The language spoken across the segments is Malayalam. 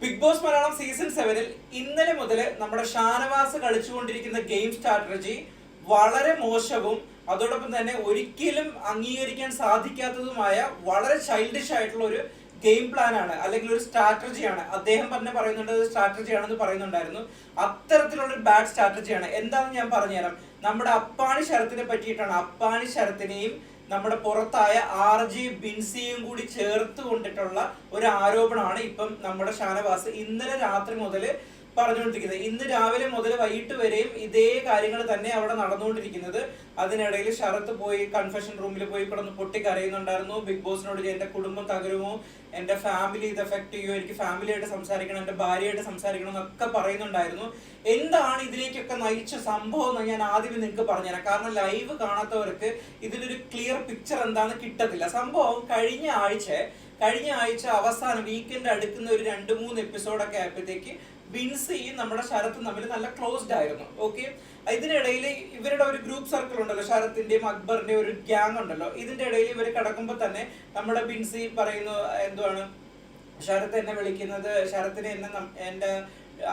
ബിഗ് ബോസ് മലയാളം സീസൺ സെവനിൽ ഇന്നലെ മുതൽ നമ്മുടെ ഷാനവാസ് കളിച്ചുകൊണ്ടിരിക്കുന്ന ഗെയിം സ്ട്രാറ്റജി വളരെ മോശവും അതോടൊപ്പം തന്നെ ഒരിക്കലും അംഗീകരിക്കാൻ സാധിക്കാത്തതുമായ വളരെ ചൈൽഡിഷ് ആയിട്ടുള്ള ഒരു ഗെയിം പ്ലാൻ ആണ് അല്ലെങ്കിൽ ഒരു സ്ട്രാറ്റജിയാണ് അദ്ദേഹം തന്നെ പറയുന്നുണ്ട് സ്ട്രാറ്റജി ആണെന്ന് പറയുന്നുണ്ടായിരുന്നു. അത്തരത്തിലുള്ള ഒരു ബാഡ് സ്ട്രാറ്റജിയാണ് എന്താണെന്ന് ഞാൻ പറഞ്ഞുതരാം. നമ്മുടെ അപ്പാണി ശരത്തിനെ പറ്റിയിട്ടാണ്. അപ്പാണി ശരത്തിനെയും നമ്മുടെ പുറത്തായ ആർ ജി ബിൻസിയും കൂടി ചേർത്ത് കൊണ്ടിട്ടുള്ള ഒരു ആരോപണമാണ് ഇപ്പം നമ്മുടെ ഷാനവാസ് ഇന്നലെ രാത്രി മുതൽ പറഞ്ഞുകൊണ്ടിരിക്കുന്നത്. ഇന്ന് രാവിലെ മുതൽ വൈകിട്ട് വരെയും ഇതേ കാര്യങ്ങൾ തന്നെ അവിടെ നടന്നുകൊണ്ടിരിക്കുന്നത്. അതിനിടയിൽ ശരത്ത് പോയി കൺഫെഷൻ റൂമിൽ പോയി കിടന്ന് പൊട്ടിക്കരയുന്നുണ്ടായിരുന്നു. ബിഗ് ബോസിനോട് എന്റെ കുടുംബം തകരുമോ? എന്റെ ഫാമിലി ഇത് എഫക്ട് ചെയ്യുമോ? എനിക്ക് ഫാമിലിയായിട്ട് സംസാരിക്കണം എന്റെ ഭാര്യയായിട്ട് സംസാരിക്കണം എന്നൊക്കെ പറയുന്നുണ്ടായിരുന്നു. എന്താണ് ഇതിലേക്കൊക്കെ നയിച്ച സംഭവം എന്ന് ഞാൻ ആദ്യം നിങ്ങൾക്ക് പറഞ്ഞുതരാം. കാരണം ലൈവ് കാണാത്തവർക്ക് ഇതിനൊരു ക്ലിയർ പിക്ചർ എന്താണെന്ന് കിട്ടത്തില്ല. സംഭവം കഴിഞ്ഞ ആഴ്ച കഴിഞ്ഞ ആഴ്ച അവസാനം വീക്കെൻഡ് അടുക്കുന്ന ഒരു രണ്ട് മൂന്ന് എപ്പിസോഡൊക്കെ ആയപ്പോഴത്തേക്ക് ബിൻസിയും നമ്മുടെ ശരത്തും തമ്മിൽ നല്ല ക്ലോസ്ഡ് ആയിരുന്നു. ഓക്കെ ഇതിനിടയിൽ ഇവരുടെ ഒരു ഗ്രൂപ്പ് സർക്കിൾ ഉണ്ടല്ലോ ശരത്തിന്റെയും അക്ബറിന്റെയും ഒരു ഗ്യാങ് ഉണ്ടല്ലോ. ഇതിന്റെ ഇടയിൽ ഇവർ കിടക്കുമ്പോൾ തന്നെ നമ്മുടെ ബിൻസി പറയുന്നു എന്തുവാണ് ശരത്ത് എന്നെ വിളിക്കുന്നത് ശരത്തിനെ എന്നെ എന്റെ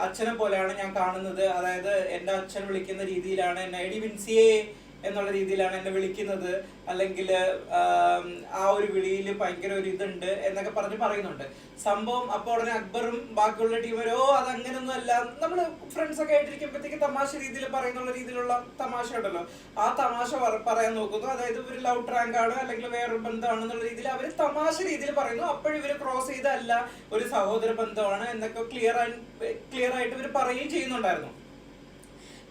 അച്ഛനെ പോലെയാണ് ഞാൻ കാണുന്നത്. അതായത് എന്റെ അച്ഛൻ വിളിക്കുന്ന രീതിയിലാണ് എന്നെ എടി ബിൻസിയെ എന്നുള്ള രീതിയിലാണ് എന്നെ വിളിക്കുന്നത്. അല്ലെങ്കിൽ ആ ഒരു വിളിയിൽ ഭയങ്കര ഒരു ഇതുണ്ട് എന്നൊക്കെ പറഞ്ഞ് പറയുന്നുണ്ട്. സംഭവം അപ്പോൾ ഉടനെ അക്ബറും ബാക്കിയുള്ള ടീമരോ അത് അങ്ങനെയൊന്നും അല്ല. നമ്മൾ ഫ്രണ്ട്സ് ഒക്കെ ആയിട്ടിരിക്കുമ്പോഴത്തേക്ക് തമാശ രീതിയിൽ പറയുന്നുള്ള രീതിയിലുള്ള തമാശ ഉണ്ടല്ലോ. ആ തമാശ പറ- പറയാൻ നോക്കുന്നു. അതായത് ഒരു ലവ് ട്രാങ്ക് ആണ് അല്ലെങ്കിൽ വേറൊരു ബന്ധമാണ് എന്നുള്ള രീതിയിൽ അവർ തമാശ രീതിയിൽ പറയുന്നു. അപ്പോഴും ഇവർ ക്രോസ് ചെയ്തല്ല ഒരു സഹോദര ബന്ധമാണ് എന്നൊക്കെ ക്ലിയർ ക്ലിയർ ആയിട്ട് ഇവർ പറയുകയും ചെയ്യുന്നുണ്ടായിരുന്നു.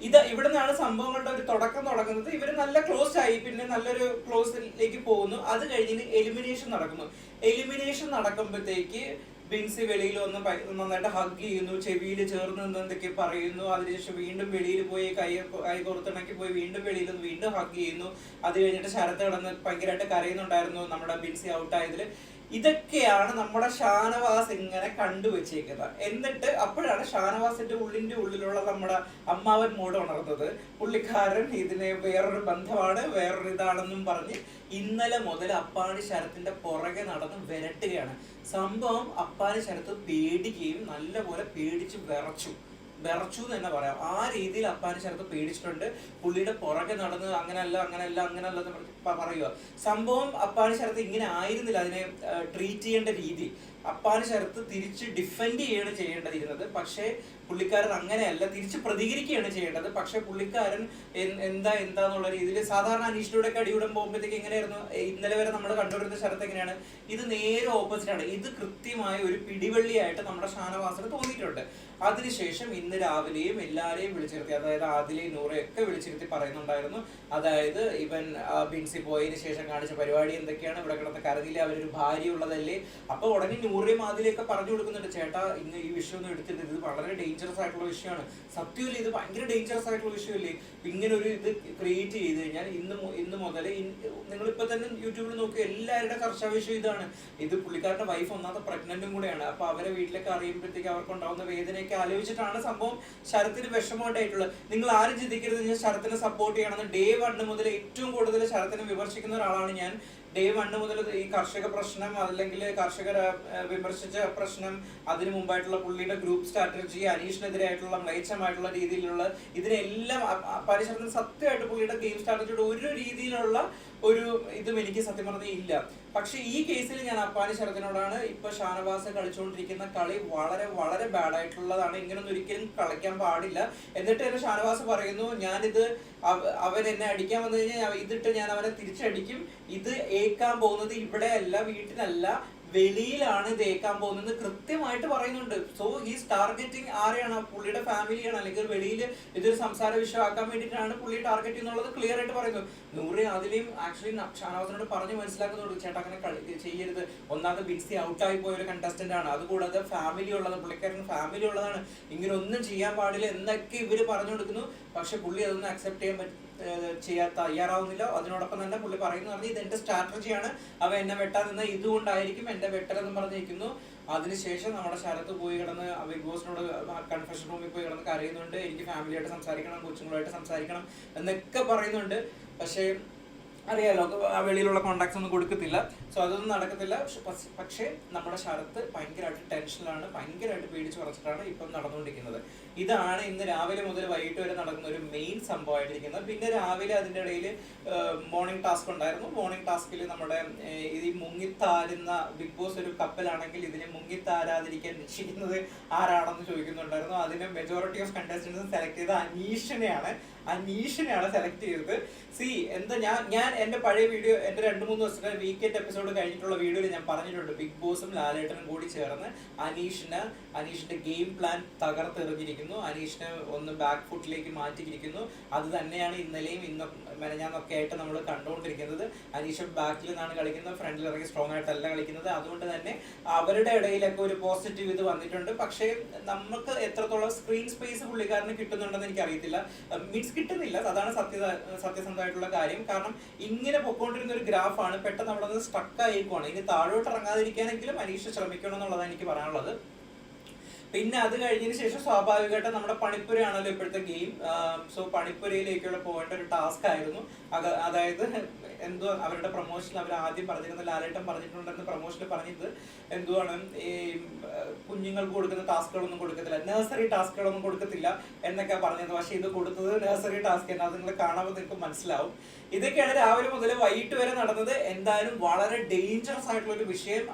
ഇത് ഇവിടെ നിന്നാണ് സംഭവങ്ങളുടെ ഒരു തുടക്കം തുടങ്ങുന്നത്. ഇവർ നല്ല ക്ലോസ് ആയി പിന്നെ നല്ലൊരു ക്ലോസിലേക്ക് പോകുന്നു. അത് കഴിഞ്ഞ് എലിമിനേഷൻ നടക്കുന്നു. എലിമിനേഷൻ നടക്കുമ്പോഴത്തേക്ക് ബിൻസി വെളിയിൽ വന്ന് നന്നായിട്ട് ഹഗ് ചെയ്യുന്നു ചെവിയിൽ ചേർന്ന് നിന്ന് എന്തൊക്കെ പറയുന്നു. അതിനുശേഷം വീണ്ടും വെളിയിൽ പോയി കൈ കൈ പുറത്തിണക്കി പോയി വീണ്ടും വെളിയിൽ നിന്ന് വീണ്ടും ഹഗ് ചെയ്യുന്നു. അത് കഴിഞ്ഞിട്ട് ശരത്ത് കിടന്ന് ഭയങ്കരമായിട്ട് കരയുന്നുണ്ടായിരുന്നു നമ്മുടെ ബിൻസി ഔട്ടായതിൽ ഇതൊക്കെയാണ് നമ്മുടെ ഷാനവാസ് ഇങ്ങനെ കണ്ടുവച്ചേക്കുന്നത് എന്നിട്ട് അപ്പോഴാണ് ഷാനവാസിന്റെ ഉള്ളിന്റെ ഉള്ളിലുള്ള നമ്മുടെ അമ്മാവൻ മൂട് ഉണർന്നത്. പുള്ളിക്കാരൻ ഇതിനെ വേറൊരു ബന്ധമാണ് വേറൊരു ഇതാണെന്നും പറഞ്ഞ് ഇന്നലെ മുതൽ അപ്പാണി ശരത്തിന്റെ പുറകെ നടന്ന് വിരട്ടുകയാണ്. സംഭവം അപ്പാണി ശരത്ത് പേടിക്കുകയും നല്ലപോലെ പേടിച്ച് വിറച്ചു. വിറച്ചു എന്ന് തന്നെ പറയാം. ആ രീതിയിൽ അപ്പാനി ശരത്ത് പേടിച്ചിട്ടുണ്ട്. പുള്ളിയുടെ പുറകെ നടന്ന് അങ്ങനെയല്ല അങ്ങനെയല്ല അങ്ങനെയല്ല എന്ന് പറഞ്ഞ് പറയുക സംഭവം അപ്പാനി ശരത്ത് ഇങ്ങനെ ആയിരുന്നില്ല. അതിനെ ട്രീറ്റ് ചെയ്യേണ്ട രീതി. അപ്പാന് ശരത്ത് തിരിച്ച് ഡിഫെൻഡ് ചെയ്യാണ് ചെയ്യേണ്ടതിരുന്നത്. പക്ഷേ പുള്ളിക്കാരൻ അങ്ങനെയല്ല. തിരിച്ച് പ്രതികരിക്കുകയാണ് ചെയ്യേണ്ടത്. പക്ഷേ പുള്ളിക്കാരൻ എന്താ എന്താന്നുള്ള രീതിയിൽ സാധാരണ അനീഷിലൂടെ അടിയൂടം പോകുമ്പോഴത്തേക്ക് എങ്ങനെയായിരുന്നു? ഇന്നലെ വരെ നമ്മൾ കണ്ടുവരുന്ന ശരത്ത് എങ്ങനെയാണ്? ഇത് നേരെ ഓപ്പോസിറ്റ് ആണ്. ഇത് കൃത്യമായ ഒരു പിടിവള്ളിയായിട്ട് നമ്മുടെ ഷാനവാസിന് തോന്നിയിട്ടുണ്ട്. അതിനുശേഷം ഇന്ന് രാവിലെയും എല്ലാവരെയും വിളിച്ചിരുത്തി അതായത് ആദിലെയും നൂറെയൊക്കെ വിളിച്ചിരുത്തി പറയുന്നുണ്ടായിരുന്നു. അതായത് ഇവൻ ആ, ബിൻസി പോയതിന് ശേഷം കാണിച്ച പരിപാടി എന്തൊക്കെയാണ്? ഇവിടെ കിടന്ന കരുതിയില്ല അവരൊരു ഭാര്യ ഉള്ളതല്ലേ അപ്പൊ ഉടനെ നൂറിയും അതിലേക്ക് പറഞ്ഞു കൊടുക്കുന്നുണ്ട്. ചേട്ടാ ഇന്ന് ഈ വിഷയം ഒന്നും എടുത്തിട്ട് ഇത് വളരെ ഡേഞ്ചറസ് ആയിട്ടുള്ള വിഷയമാണ്. സത്യമല്ലേ ഇത് ഭയങ്കര ഡേഞ്ചറസ് ആയിട്ടുള്ള വിഷയമല്ലേ? ഇങ്ങനെ ഒരു ഇത് ക്രിയേറ്റ് ചെയ്ത് കഴിഞ്ഞാൽ ഇന്ന് ഇന്ന് മുതൽ നിങ്ങളിപ്പോ തന്നെ യൂട്യൂബിൽ നോക്കി എല്ലാവരുടെ ചർച്ചാ വിഷയം ഇതാണ്. ഇത് പുള്ളിക്കാരുടെ വൈഫ് ഒന്നാമത്തെ പ്രഗ്നന്റും കൂടെയാണ്. അപ്പൊ അവരെ വീട്ടിലൊക്കെ അറിയുമ്പോഴത്തേക്ക് അവർക്ക് ഉണ്ടാവുന്ന വേദനയൊക്കെ ആലോചിച്ചിട്ടാണ് സംഭവം ശരത്തിന് വിഷമമായിട്ടുള്ളത് നിങ്ങൾ ആരും ചിന്തിക്കരുത്. ഞാൻ ശരത്തിനെ സപ്പോർട്ട് ചെയ്യണമെന്ന് ഡേ വണ്ണ് മുതൽ ഏറ്റവും കൂടുതൽ ശരത്തിനെ വിമർശിക്കുന്ന ഒരാളാണ് ഞാൻ. ഡേ വണ്ണ് മുതൽ ഈ കർഷക പ്രശ്നം അല്ലെങ്കിൽ കർഷക വിമർശിച്ച പ്രശ്നം അതിനു മുമ്പായിട്ടുള്ള പുള്ളിയുടെ ഗ്രൂപ്പ് സ്ട്രാറ്റജി അനീഷിനെതിരായിട്ടുള്ള മ്ലേച്ഛമായിട്ടുള്ള രീതിയിലുള്ള ഇതിനെല്ലാം പരിസരത്തിന് സത്യമായിട്ട് പുള്ളിയുടെ ഗെയിം സ്ട്രാറ്റജിയുടെ ഒരു രീതിയിലുള്ള ഒരു ഇതും എനിക്ക് സത്യം പറഞ്ഞാൽ ഇല്ല. പക്ഷെ ഈ കേസിൽ ഞാൻ അപ്പാനി ശരത്തിനോടാണ് ഇപ്പൊ ഷാനവാസ് കളിച്ചുകൊണ്ടിരിക്കുന്ന കളി വളരെ വളരെ ബാഡ് ആയിട്ടുള്ളതാണ്. ഇങ്ങനൊന്നും ഒരിക്കലും കളിക്കാൻ പാടില്ല. എന്നിട്ട് എന്നെ ഷാനവാസ് പറയുന്നു ഞാനിത് അവ- അവൻ എന്നെ അടിക്കാൻ വന്നു കഴിഞ്ഞാൽ ഇതിട്ട് ഞാൻ അവനെ തിരിച്ചടിക്കും. ഇത് ഏക്കാൻ പോകുന്നത് ഇവിടെയല്ല വീട്ടിലല്ല. വെളിയിലാണ് ജയിക്കാൻ പോകുന്നത് കൃത്യമായിട്ട് പറയുന്നുണ്ട്. സോ ഹീസ് ടാർഗറ്റിംഗ് ആരെയാണ്? പുള്ളിയുടെ ഫാമിലിയാണ്. അല്ലെങ്കിൽ വെളിയിൽ ഇതൊരു സംസാര വിഷയമാക്കാൻ വേണ്ടിയിട്ടാണ് പുള്ളി ടാർഗറ്റ് എന്നുള്ളത് ക്ലിയർ ആയിട്ട് പറയുന്നു. നൂറി അതിലെയും ആക്ച്വലി ഷാനവാസിനോട് പറഞ്ഞ് മനസ്സിലാക്കുന്നുണ്ട് ചേട്ടാ അങ്ങനെ ചെയ്യരുത്. ഒന്നാമത് ബിൻസി ഔട്ടായി പോയ ഒരു കണ്ടസ്റ്റന്റ് ആണ്. അതുകൂടാതെ ഫാമിലി ഉള്ളത് പുള്ളിക്കാരൻ ഫാമിലി ഉള്ളതാണ്. ഇങ്ങനെ ഒന്നും ചെയ്യാൻ പാടില്ല എന്നൊക്കെ ഇവർ പറഞ്ഞു കൊടുക്കുന്നു പക്ഷെ പുള്ളി അതൊന്നും അക്സെപ്റ്റ് ചെയ്യാൻ പറ്റും ചെയ്യാൻ തയ്യാറാവുന്നില്ല. അതിനോടൊപ്പം തന്നെ പുള്ളി പറയുന്നു പറഞ്ഞ് ഇത് എന്റെ സ്ട്രാറ്റജിയാണ്. അവ എന്നെ വെട്ടാൻ നിന്ന് ഇതുകൊണ്ടായിരിക്കും എന്റെ വെട്ടലെന്ന് പറഞ്ഞിരിക്കുന്നു. അതിനുശേഷം നമ്മുടെ ശരത്ത് പോയി കിടന്ന് ബിഗ് ബോസിനോട് കൺഫെഷൻ റൂമിൽ പോയി കിടന്ന് കരയുന്നുണ്ട്. എനിക്ക് ഫാമിലിയായിട്ട് സംസാരിക്കണം കൊച്ചുങ്ങളായിട്ട് സംസാരിക്കണം എന്നൊക്കെ പറയുന്നുണ്ട്. പക്ഷേ അറിയാലോ വെളിയിലുള്ള കോണ്ടാക്ട്സ് ഒന്നും കൊടുക്കത്തില്ല. സോ അതൊന്നും നടക്കത്തില്ല. പക്ഷെ- നമ്മുടെ ശരത്ത് ഭയങ്കരമായിട്ട് ടെൻഷനിലാണ് ഭയങ്കരമായിട്ട് പേടിച്ച് പറച്ചിട്ടാണ് ഇപ്പം നടന്നുകൊണ്ടിരിക്കുന്നത്. ഇതാണ് ഇന്ന് രാവിലെ മുതൽ വൈകിട്ട് വരെ നടക്കുന്ന ഒരു മെയിൻ സംഭവമായിട്ടിരിക്കുന്നത്. പിന്നെ രാവിലെ അതിന്റെ ഇടയിൽ മോർണിംഗ് ടാസ്ക് ഉണ്ടായിരുന്നു. മോർണിംഗ് ടാസ്കിൽ നമ്മുടെ ഈ മുങ്ങിത്താരുന്ന ബിഗ് ബോസ് ഒരു കപ്പലാണെങ്കിൽ ഇതിനെ മുങ്ങിത്താരാതിരിക്കാൻ രക്ഷിക്കുന്നത് ആരാണെന്ന് ചോദിക്കുന്നുണ്ടായിരുന്നു. അതിന് മെജോറിറ്റി ഓഫ് കണ്ടസ്റ്റൻസ് സെലക്ട് ചെയ്ത അനീഷിനെയാണ്. അനീഷിനെയാണ് സെലക്ട് ചെയ്തത്. സി എന്താ ഞാൻ ഞാൻ എന്റെ പഴയ വീഡിയോ എന്റെ രണ്ട് മൂന്ന് ദിവസത്തെ വീക്കെൻഡ് എപ്പിസോഡ് കഴിഞ്ഞിട്ടുള്ള വീഡിയോയിൽ ഞാൻ പറഞ്ഞിട്ടുണ്ട്. ബിഗ് ബോസും ലാലേട്ടനും കൂടി ചേർന്ന് അനീഷിന് അനീഷിന്റെ ഗെയിം പ്ലാൻ തകർത്തെറിഞ്ഞിരിക്കുന്നു. അനീഷിനെ ഒന്ന് ബാക്ക് ഫുട്ടിലേക്ക് മാറ്റിയിരിക്കുന്നു. അത് തന്നെയാണ് ഇന്നലെയും ഇന്നും മെനഞ്ഞാന്നൊക്കെ ആയിട്ട് നമ്മൾ കണ്ടുകൊണ്ടിരിക്കുന്നത്. അനീഷ് ബാക്കിൽ നിന്നാണ് കളിക്കുന്നത്. ഫ്രണ്ടിൽ ഇറങ്ങി സ്ട്രോങ് ആയിട്ടല്ല കളിക്കുന്നത്. അതുകൊണ്ട് തന്നെ അവരുടെ ഇടയിലൊക്കെ ഒരു പോസിറ്റീവ് ഇത് വന്നിട്ടുണ്ട്. പക്ഷേ നമുക്ക് എത്രത്തോളം സ്ക്രീൻ സ്പേസ് പുള്ളിക്കാരന് കിട്ടുന്നുണ്ടെന്ന് എനിക്ക് അറിയത്തില്ല മീൻസ് കിട്ടുന്നില്ല. അതാണ് സത്യ സത്യസന്ധമായിട്ടുള്ള കാര്യം. കാരണം ഇങ്ങനെ പൊക്കോണ്ടിരുന്ന ഒരു ഗ്രാഫാണ് പെട്ടെന്ന് അവിടെ നിന്ന് സ്ട്രക്ക് ആയിരിക്കുവാണ്. ഇനി താഴോട്ട് ഇറങ്ങാതിരിക്കാനെങ്കിലും അനീഷ് ശ്രമിക്കണം എന്നുള്ളതാണ് എനിക്ക് പറയാനുള്ളത്. പിന്നെ അത് കഴിഞ്ഞതിന് ശേഷം സ്വാഭാവികമായിട്ട് നമ്മുടെ പണിപ്പുരയാണല്ലോ ഇപ്പോഴത്തെ ഗെയിം സോ പണിപ്പുരയിലേക്കുള്ള പോകേണ്ട ഒരു ടാസ്ക് ആയിരുന്നു. അതായത് എന്തോ അവരുടെ പ്രൊമോഷൻ അവർ ആദ്യം പറഞ്ഞിരുന്ന ലാലേട്ടം പറഞ്ഞിട്ടുണ്ടെന്ന് പ്രൊമോഷനിൽ പറഞ്ഞത് എന്തുവാണ് ഈ കുഞ്ഞുങ്ങൾക്ക് കൊടുക്കുന്ന ടാസ്കുകളൊന്നും കൊടുക്കത്തില്ല. നഴ്സറി ടാസ്കുകളൊന്നും കൊടുക്കത്തില്ല എന്നൊക്കെ പറഞ്ഞത്. പക്ഷെ ഇത് കൊടുത്തത് നഴ്സറി ടാസ്ക് അത് നിങ്ങൾ കാണുമ്പോൾ നിങ്ങൾക്ക് മനസ്സിലാവും. ഇതൊക്കെയാണ് രാവിലെ മുതൽ വൈകിട്ട് വരെ നടന്നത്. എന്തായാലും വളരെ ഡേഞ്ചറസ് ആയിട്ടുള്ള ഒരു വിഷയം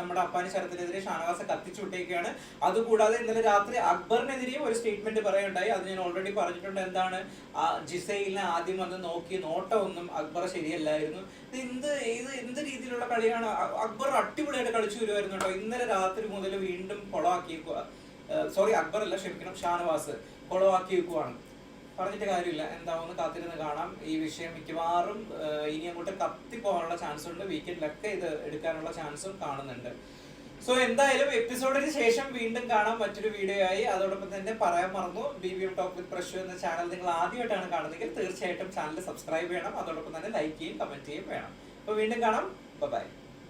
നമ്മുടെ അപ്പാനി ശരത്തിനെതിരെ ഷാനവാസ കത്തിച്ചു വിട്ടേക്കാണ് അതുകൂടാതെ ഇന്നലെ രാത്രി അക്ബറിനെതിരെയും ഒരു സ്റ്റേറ്റ്മെന്റ് പറയുണ്ടായി അത് ഞാൻ ഓൾറെഡി പറഞ്ഞിട്ടുണ്ട്. എന്താണ്? ആ ജിസൈലിനെ ആദ്യം വന്ന് നോക്കി നോട്ടമൊന്നും അക്ബർ ശരിയല്ലായിരുന്നു. ഇത് എന്ത് ഇത് എന്ത് രീതിയിലുള്ള കളിയാണ്? അക്ബർ അടിപൊളിയായിട്ട് കളിച്ചു വരുമായിരുന്നു കേട്ടോ. ഇന്നലെ രാത്രി മുതൽ വീണ്ടും കൊളവാക്കിയേക്കുക സോറി അക്ബർ അല്ല ക്ഷമിക്കണം ഷാനവാസ് കൊളവാക്കി വെക്കുവാണ് പറഞ്ഞിട്ട് കാര്യമില്ല. എന്താവുമെന്ന് കാത്തിരുന്ന് കാണാം. ഈ വിഷയം മിക്കവാറും ഇനി അങ്ങോട്ട് കത്തിപ്പോകാനുള്ള ചാൻസ് ഉണ്ട് വീക്കെൻഡിലൊക്കെ ഇത് എടുക്കാനുള്ള ചാൻസും കാണുന്നുണ്ട്. സോ എന്തായാലും എപ്പിസോഡിന് ശേഷം വീണ്ടും കാണാം. മറ്റൊരു വീഡിയോ ആയി അതോടൊപ്പം തന്നെ പറയാൻ മറന്നു. B B M talk with Prashu എന്ന ചാനൽ നിങ്ങൾ ആദ്യമായിട്ടാണ് കാണുന്നതെങ്കിൽ തീർച്ചയായിട്ടും ചാനൽ സബ്സ്ക്രൈബ് ചെയ്യണം. അതോടൊപ്പം തന്നെ ലൈക്ക് ചെയ്യും കമന്റ് ചെയ്യും വേണം. അപ്പോൾ വീണ്ടും കാണാം. ബൈ